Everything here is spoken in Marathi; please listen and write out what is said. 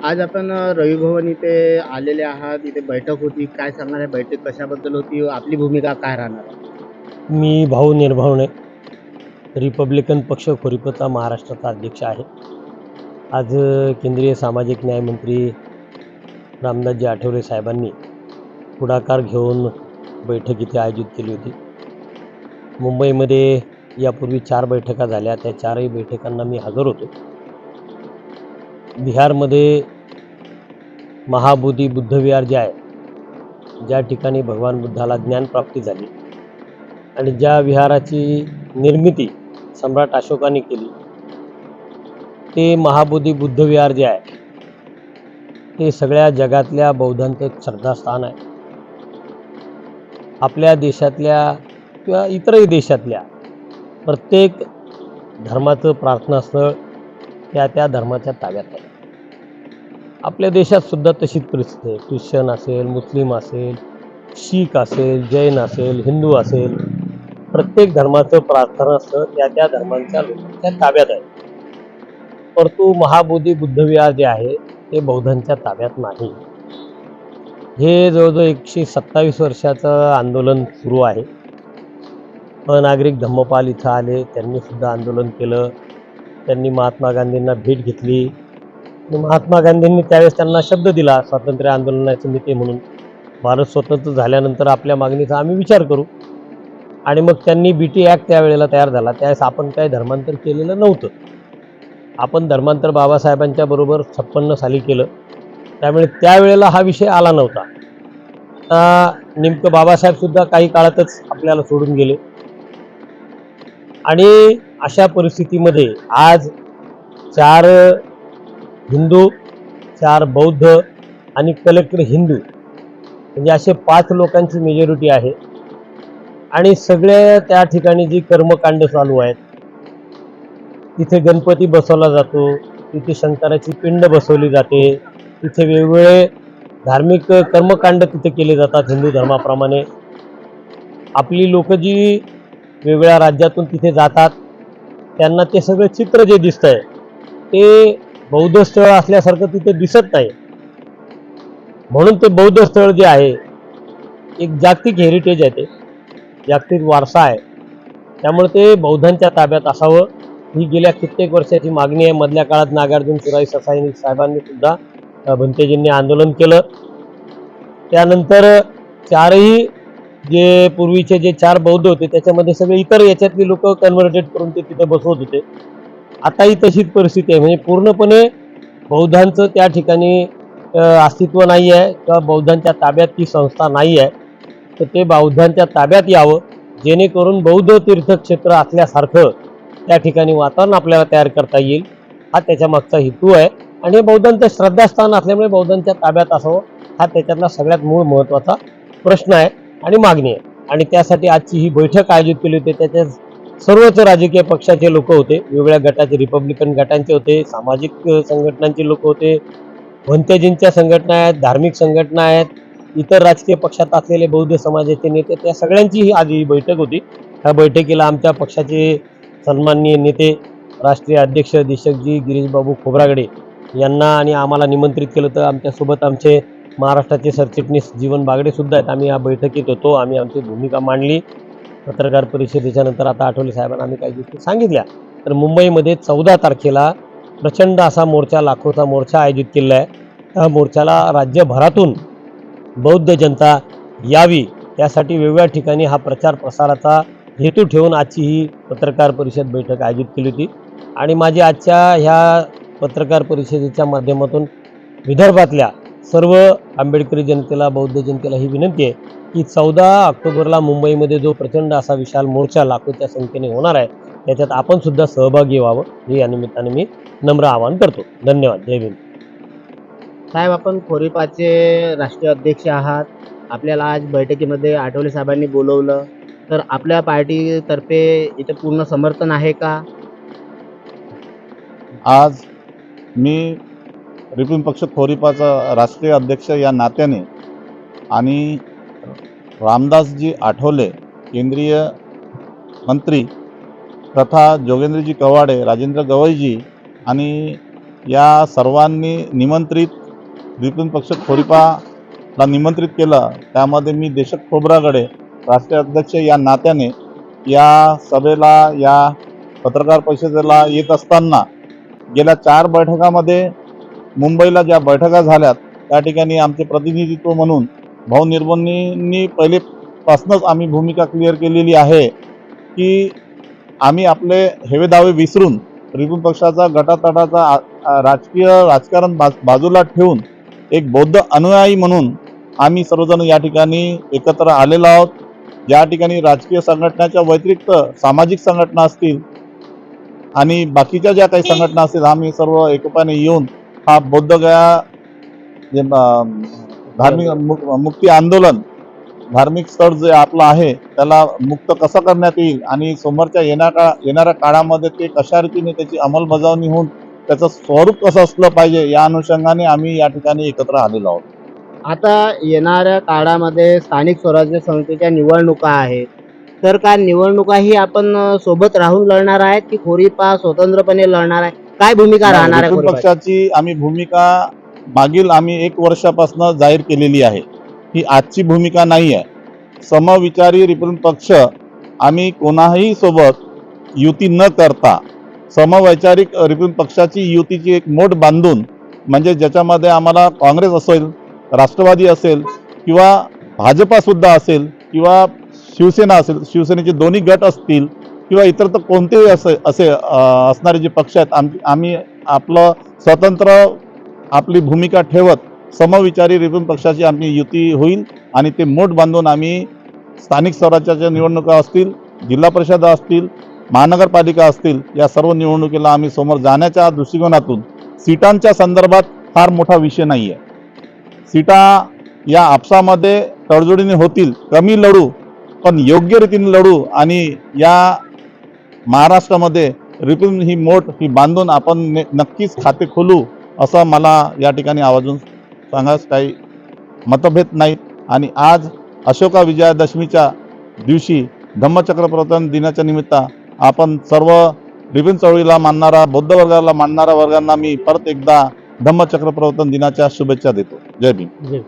आज आपण रविभवन इथे आलेले आहात. इथे बैठक होती. काय सांगणार आहे? बैठक कशाबद्दल होती? आपली भूमिका काय राहणार? मी भाऊ निर्भावणे रिपब्लिकन पक्ष खोरीपचा महाराष्ट्राचा अध्यक्ष आहे. आज अ, केंद्रीय सामाजिक न्यायमंत्री रामदासजी आठवले साहेबांनी पुढाकार घेऊन बैठक इथे आयोजित केली होती. मुंबईमध्ये यापूर्वी चार बैठका झाल्या. त्या चारही बैठकांना मी हजर होतो. बिहारमध्ये महाबोधी बुद्धविहार जे आहे ज्या ठिकाणी भगवान बुद्धाला ज्ञानप्राप्ती झाली आणि ज्या विहाराची निर्मिती सम्राट अशोकाने केली ते महाबोधी बुद्ध विहार जे आहे ते सगळ्या जगातल्या बौद्धांचं एक श्रद्धास्थान आहे. आपल्या देशातल्या किंवा इतरही देशातल्या प्रत्येक धर्माचं प्रार्थनास्थळ त्या त्या धर्माच्या ताब्यात आहे. आपल्या देशात सुद्धा तशीच परिस्थिती आहे. ख्रिश्चन असेल मुस्लिम असेल शीख असेल जैन असेल हिंदू असेल प्रत्येक धर्माचं प्रार्थनास्थळ त्या त्या धर्मांच्या लोकांच्या ताब्यात आहे. परंतु महाबोधी बुद्धविहार जे आहे ते बौद्धांच्या ताब्यात नाही. हे जवळजवळ एकशे सत्तावीस वर्षाचं आंदोलन सुरू आहे. अनागरिक धम्मपाल इथं आले त्यांनी सुद्धा आंदोलन केलं. त्यांनी महात्मा गांधींना भेट घेतली. महात्मा गांधींनी त्यावेळेस त्यांना शब्द दिला स्वातंत्र्य आंदोलनाचे नेते म्हणून. भारत स्वतंत्र झाल्यानंतर आपल्या मागणीचा आम्ही विचार करू. आणि मग त्यांनी बी टी ॲक्ट त्यावेळेला तयार झाला. त्यावेळेस आपण काही धर्मांतर केलेलं नव्हतं. आपण धर्मांतर बाबासाहेबांच्या बरोबर छप्पन्न साली केलं. त्यामुळे त्यावेळेला हा विषय आला नव्हता. आता नेमकं बाबासाहेबसुद्धा काही काळातच आपल्याला सोडून गेले. आणि अशा परिस्थितीमध्ये आज चार हिंदू चार बौद्ध आणि कलेक्टर हिंदू म्हणजे असे पाच लोकांची मेजॉरिटी आहे. आणि सगळे त्या ठिकाणी जी कर्मकांड चालू आहेत तिथे गणपती बसवला जातो तिथे शंकराची पिंड बसवली जाते तिथे वेगवेगळे धार्मिक कर्मकांड तिथे केले जातात हिंदू धर्माप्रमाणे. आपली लोक जी वेगवेगळ्या राज्यातून तिथे जातात. त्यांना ते सगळं चित्र जे दिसतंय ते बौद्ध स्थळ असल्यासारखं तिथे दिसत नाही. म्हणून ते बौद्ध स्थळ जे आहे एक जागतिक हेरिटेज आहे ते. जागतिक वारसा आहे. त्यामुळे ते बौद्धांच्या ताब्यात असावं. ही गेल्या कित्येक वर्षाची मागणी आहे. मधल्या काळात नागार्जुन सुराई ससाईनी साहेबांनी सुद्धा भंतेजींनी आंदोलन केलं. त्यानंतर चारही जे पूर्वीचे जे चार बौद्ध होते त्याच्यामध्ये सगळे इतर याच्यातली लोक कन्व्हर्टेड करून ते तिथे बसवत होते. आताही तशीच परिस्थिती आहे. म्हणजे पूर्णपणे बौद्धांचं त्या ठिकाणी अस्तित्व नाही आहे किंवा बौद्धांच्या ताब्यात ती संस्था नाही आहे. तर ते बौद्धांच्या ताब्यात यावं जेणेकरून बौद्ध तीर्थक्षेत्र असल्यासारखं त्या ठिकाणी वातावरण आपल्याला तयार करता येईल. हा त्याच्या मागचा हेतू आहे. आणि हे बौद्धांचं श्रद्धास्थान असल्यामुळे बौद्धांच्या ताब्यात असावं हा त्याच्यातला सगळ्यात मूळ महत्त्वाचा प्रश्न आहे. आणि मागणी आहे. आणि त्यासाठी आजची ही बैठक आयोजित केली होती. त्याच्यात सर्वच राजकीय पक्षाचे लोक होते. वेगवेगळ्या गटाचे रिपब्लिकन गटांचे होते. सामाजिक संघटनांचे लोक होते. भंतेजींच्या संघटना आहेत धार्मिक संघटना आहेत. इतर राजकीय पक्षात असलेले बौद्ध समाजाचे नेते त्या सगळ्यांची ही आज ही बैठक होती. ह्या बैठकीला आमच्या पक्षाचे सन्माननीय नेते राष्ट्रीय अध्यक्ष दिशकजी गिरीशबाबू खोब्रागडे यांना आणि आम्हाला निमंत्रित केलं तर आमच्यासोबत आमचे महाराष्ट्राचे सरचिटणीस जीवन बागडे सुद्धा आहेत. आम्ही या बैठकीत होतो. आम्ही आमची भूमिका मांडली. पत्रकार परिषदेच्या नंतर आता आठवले साहेबांना आम्ही काही गोष्टी सांगितल्या. तर मुंबईमध्ये चौदा तारखेला प्रचंड असा मोर्चा लाखोचा मोर्चा आयोजित केलेला आहे. त्या मोर्चाला राज्यभरातून बौद्ध जनता यावी त्यासाठी वेगवेगळ्या ठिकाणी हा प्रचार प्रसाराचा हेतू ठेवून आजची ही पत्रकार परिषद बैठक आयोजित केली होती. आणि माझी आजच्या ह्या पत्रकार परिषदेच्या माध्यमातून विदर्भातल्या सर्व आंबेडकरी जनतेला बौद्ध जनतेला ही विनंती आहे की चौदा ऑक्टोबरला मुंबईमध्ये जो प्रचंड असा विशाल मोर्चा लाखोच्या संख्येने होणार आहे त्याच्यात आपण सुद्धा सहभागी व्हावं हे या निमित्ताने मी नम्र आवाहन करतो. धन्यवाद. जय भीम. साहेब आपण खोरीपाचे राष्ट्रीय अध्यक्ष आहात. आपल्याला आज बैठकीमध्ये आठवले साहेबांनी बोलवलं. तर आपल्या पार्टीतर्फे इथे पूर्ण समर्थन आहे का? आज मी रिपून पक्ष खोरीपाचा राष्ट्रीय अध्यक्ष या नात्याने आणि रामदासजी आठवले केंद्रीय मंत्री तथा जोगेंद्रजी कवाडे राजेंद्र गवईजी आणि या सर्वांनी निमंत्रित रिपून पक्ष खोरिपाला निमंत्रित केलं त्यामध्ये मी देशक खोबरागडे राष्ट्रीय अध्यक्ष या नात्याने या सभेला या पत्रकार परिषदेला येत असताना गेल्या चार बैठकामध्ये मुंबईला ज्या बैठका झाल्यात त्या ठिकाणी आमचे प्रतिनिधित्व म्हणून भाऊ निर्बंधींनी पहिलेपासूनच आम्ही भूमिका क्लिअर केलेली आहे की आम्ही आपले हेवे दावे विसरून त्रिपुण पक्षाचा गटातटाचा राजकीय राजकारण बाज- बाजूला ठेवून एक बौद्ध अनुयायी म्हणून आम्ही सर्वजण या ठिकाणी एकत्र आलेलो आहोत. ज्या ठिकाणी राजकीय संघटनाच्या व्यतिरिक्त सामाजिक संघटना असतील आणि बाकीच्या ज्या काही संघटना असतील आम्ही सर्व एकपाने येऊन हा बोद्धगया जे धार्मिक मुक्ती आंदोलन धार्मिक स्थळ जे आपलं आहे त्याला मुक्त कसं करण्यात येईल आणि समोरच्या येणाऱ्या येणाऱ्या काळामध्ये ते कशा रीतीने त्याची अंमलबजावणी होऊन त्याचं स्वरूप कसं असलं पाहिजे या अनुषंगाने आम्ही या ठिकाणी एकत्र आलेलो आहोत. आता येणाऱ्या काळामध्ये स्थानिक स्वराज्य संस्थेच्या निवडणुका आहेत. तर काय निवडणुका ही आपण सोबत राहून लढणार आहेत की खोरीपा स्वतंत्रपणे लढणार आहे? काय भूमिका राहणार आहे विरोधी? पक्षाची आम्ही भूमिका मागील आम्ही एक वर्षापासून जाहीर केलेली आहे ही आजची भूमिका नाही आहे समविचारी रिपब्लिक पक्ष आम्ही कोणाही सोबत युती न करता समवैचारिक रिपब्लिक पक्षाची युतीची एक मोठ बांधून म्हणजे ज्याच्यामध्ये आम्हाला काँग्रेस असेल राष्ट्रवादी असेल किंवा भाजपा सुद्धा असेल किंवा शिवसेना असेल शिवसेनेचे दोन्ही गट असतील किंवा इतर तर कोणतेही असे असे असणारे जे पक्ष आहेत आम आम्ही आपलं स्वतंत्र आपली भूमिका ठेवत समविचारी रिपब्लिक पक्षाची आमची युती होईल आणि ते मोठ बांधून आम्ही स्थानिक स्वराज्याच्या निवडणुका असतील जिल्हा परिषदा असतील महानगरपालिका असतील या सर्व निवडणुकीला आम्ही समोर जाण्याच्या दृष्टिकोनातून सीटांच्या संदर्भात फार मोठा विषय नाही आहे सीटा या आपसामध्ये तडजोडीने होतील कमी लढू पण योग्य रीतीने लढू आणि या महाराष्ट्रामध्ये रिपब्लिक ही मोठ ही बांधून आपण ने- नक्कीच खाते खोलू असं मला या ठिकाणी आवाजून सांगास काही मतभेद नाहीत आणि आज अशोका विजयादशमीच्या दिवशी धम्मचक्र प्रवर्तन दिनाच्या निमित्त आपण सर्व रिपिन चळवळीला मानणारा बौद्ध वर्गाला मानणाऱ्या वर्गांना मी परत एकदा धम्मचक्र प्रवर्तन दिनाच्या शुभेच्छा देतो. जय भीम. जय